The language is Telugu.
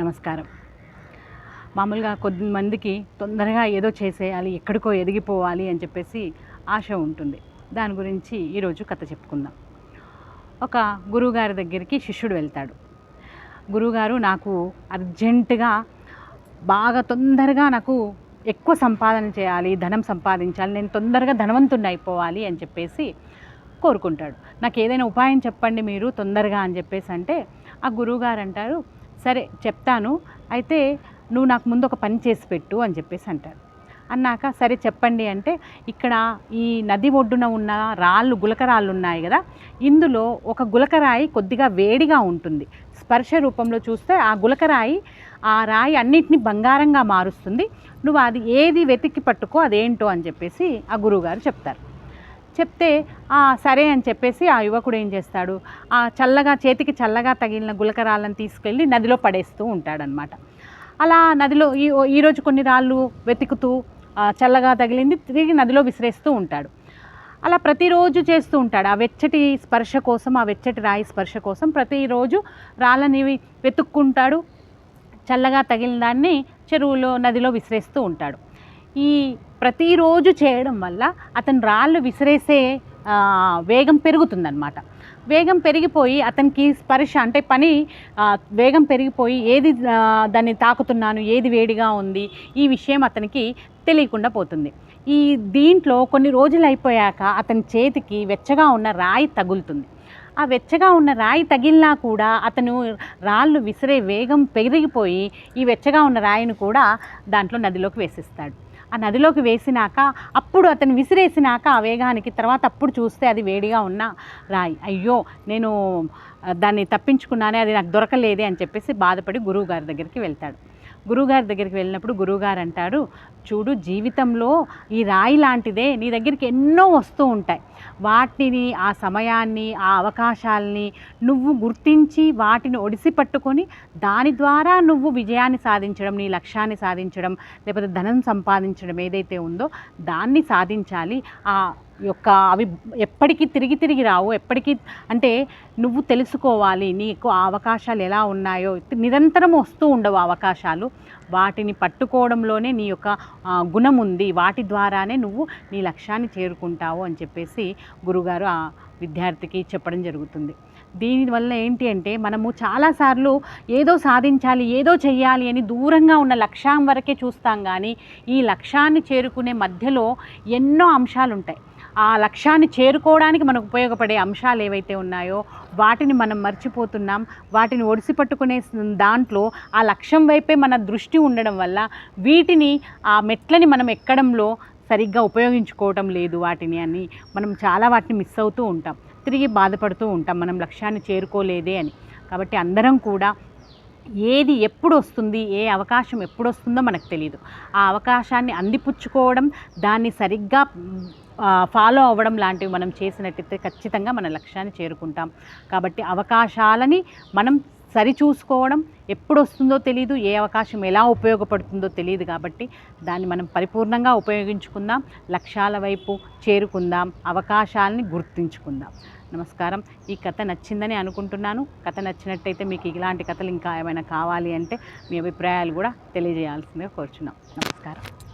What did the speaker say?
నమస్కారం. మామూలుగా కొద్దిమందికి తొందరగా ఏదో చేసేయాలి ఎక్కడికో ఎదిగిపోవాలి అని చెప్పేసి ఆశ ఉంటుంది. దాని గురించి ఈరోజు కథ చెప్పుకుందాం. ఒక గురువుగారి దగ్గరికి శిష్యుడు వెళ్తాడు. గురువుగారు నాకు అర్జెంటుగా బాగా తొందరగా నాకు ఎక్కువ సంపాదన చేయాలి ధనం సంపాదించాలి నేను తొందరగా ధనవంతుడిని అయిపోవాలి అని చెప్పేసి కోరుకుంటాడు. నాకు ఏదైనా ఉపాయం చెప్పండి మీరు తొందరగా అని చెప్పేసి అంటే ఆ గురువుగారు అంటారు సరే చెప్తాను. అయితే నువ్వు నాకు ముందు ఒక పని చేసి పెట్టు అని చెప్పేసి అంటారు. అన్నాక సరే చెప్పండి అంటే ఇక్కడ ఈ నది ఒడ్డున ఉన్న రాళ్ళు గులకరాళ్ళు ఉన్నాయి కదా ఇందులో ఒక గులకరాయి కొద్దిగా వేడిగా ఉంటుంది. స్పర్శ రూపంలో చూస్తే ఆ గులకరాయి ఆ రాయి అన్నిటిని బంగారంగా మారుస్తుంది. నువ్వు అది ఏది వెతికి పట్టుకో అదేంటో అని చెప్పేసి ఆ గురువుగారు చెప్తారు. చెప్తే "ఆ, సరే అని చెప్పేసి ఆ యువకుడు ఏం చేస్తాడు? ఆ చల్లగా చేతికి చల్లగా తగిలిన గులకరాలను తీసుకెళ్ళి నదిలో పడేస్తూ ఉంటాడనమాట అలా నదిలో ఈ ఈరోజు కొన్ని రాళ్ళు వెతుకుతూ చల్లగా తగిలింది తిరిగి నదిలో విసిరేస్తూ ఉంటాడు. అలా ప్రతిరోజు చేస్తూ ఉంటాడు. ఆ వెచ్చటి స్పర్శ కోసం ఆ వెచ్చటి రాయి స్పర్శ కోసం ప్రతిరోజు రాళ్ళని వెతుక్కుంటాడు. చల్లగా తగిలిన దాన్ని చెరువులో నదిలో విసిరేస్తూ ఉంటాడు. ఈ ప్రతిరోజు చేయడం వల్ల అతను రాళ్ళు విసిరేసే వేగం పెరుగుతుందన్నమాట. వేగం పెరిగిపోయి అతనికి స్పర్శ అంటే పని వేగం పెరిగిపోయి ఏది దాన్ని తాకుతున్నాను ఏది వేడిగా ఉంది ఈ విషయం అతనికి తెలియకుండా పోతుంది. ఈ దీంట్లో కొన్ని రోజులు అయిపోయాక అతని చేతికి వెచ్చగా ఉన్న రాయి తగులుతుంది. ఆ వెచ్చగా ఉన్న రాయి తగిలినా కూడా అతను రాళ్ళు విసిరే వేగం పెరిగిపోయి ఈ వెచ్చగా ఉన్న రాయిని కూడా దాంట్లో నదిలోకి వేసిస్తాడు. ఆ నదిలోకి వేసినాక అప్పుడు అతను విసిరేసినాక ఆ వేగానికి తర్వాత అప్పుడు చూస్తే అది వేడిగా ఉన్న రాయి. అయ్యో నేను దాన్ని తప్పించుకున్నానే అది నాకు దొరకలేదే అని చెప్పేసి బాధపడి గురువుగారి దగ్గరికి వెళ్తాడు. గురువుగారి దగ్గరికి వెళ్ళినప్పుడు గురువుగారు అంటారు చూడు జీవితంలో ఈ రాయి లాంటిదే నీ దగ్గరికి ఎన్నో వస్తూ ఉంటాయి. వాటిని ఆ సమయాన్ని ఆ అవకాశాలని నువ్వు గుర్తించి వాటిని ఒడిసి పట్టుకొని దాని ద్వారా నువ్వు విజయాన్ని సాధించడం నీ లక్ష్యాన్ని సాధించడం లేకపోతే ధనం సంపాదించడం ఏదైతే ఉందో దాన్ని సాధించాలి. ఆ యొక్క అవి ఎప్పటికీ తిరిగి తిరిగి రావు. ఎప్పటికీ అంటే నువ్వు తెలుసుకోవాలి నీకు ఆ అవకాశాలు ఎలా ఉన్నాయో. నిరంతరం వస్తూ ఉండవు అవకాశాలు. వాటిని పట్టుకోవడంలోనే నీ యొక్క గుణం ఉంది. వాటి ద్వారానే నువ్వు నీ లక్ష్యాన్ని చేరుకుంటావు అని చెప్పేసి గురుగారు విద్యార్థికి చెప్పడం జరుగుతుంది. దీనివల్ల ఏంటి అంటే మనము చాలాసార్లు ఏదో సాధించాలి ఏదో చేయాలి అని దూరంగా ఉన్న లక్ష్యం వరకే చూస్తాం కానీ ఈ లక్ష్యాన్ని చేరుకునే మధ్యలో ఎన్నో అంశాలు ఉంటాయి ఆ లక్ష్యాన్ని చేరుకోవడానికి మనకు ఉపయోగపడే అంశాలు ఏవైతే ఉన్నాయో వాటిని మనం మర్చిపోతున్నాం వాటిని ఒడిసి పట్టుకునే దాంట్లో ఆ లక్ష్యం వైపే మన దృష్టి ఉండడం వల్ల వీటిని ఆ మెట్లని మనం ఎక్కడంలో సరిగ్గా ఉపయోగించుకోవటం లేదు వాటిని అని మనం చాలా వాటిని మిస్ అవుతూ ఉంటాం. తిరిగి బాధపడుతూ ఉంటాం. మనం లక్ష్యాన్ని చేరుకోలేదే అని. కాబట్టి అందరం కూడా ఏది ఎప్పుడు వస్తుంది ఏ అవకాశం ఎప్పుడు వస్తుందో మనకు తెలియదు ఆ అవకాశాన్ని అందిపుచ్చుకోవడం దాన్ని సరిగ్గా ఫాలో అవ్వడం లాంటివి మనం చేసినట్టయితే ఖచ్చితంగా మన లక్ష్యాన్ని చేరుకుంటాం. కాబట్టి అవకాశాలని మనం సరిచూసుకోవడం ఎప్పుడు వస్తుందో తెలియదు ఏ అవకాశం ఎలా ఉపయోగపడుతుందో తెలియదు కాబట్టి దాన్ని మనం పరిపూర్ణంగా ఉపయోగించుకుందాం లక్ష్యాల వైపు చేరుకుందాం అవకాశాలని గుర్తుంచుకుందాం. నమస్కారం. ఈ కథ నచ్చిందని అనుకుంటున్నాను. కథ నచ్చినట్టయితే మీకు ఇలాంటి కథలు ఇంకా ఏమైనా కావాలి అంటే మీ అభిప్రాయాలు కూడా తెలియజేయాల్సిందిగా కోరుచున్నాం. నమస్కారం.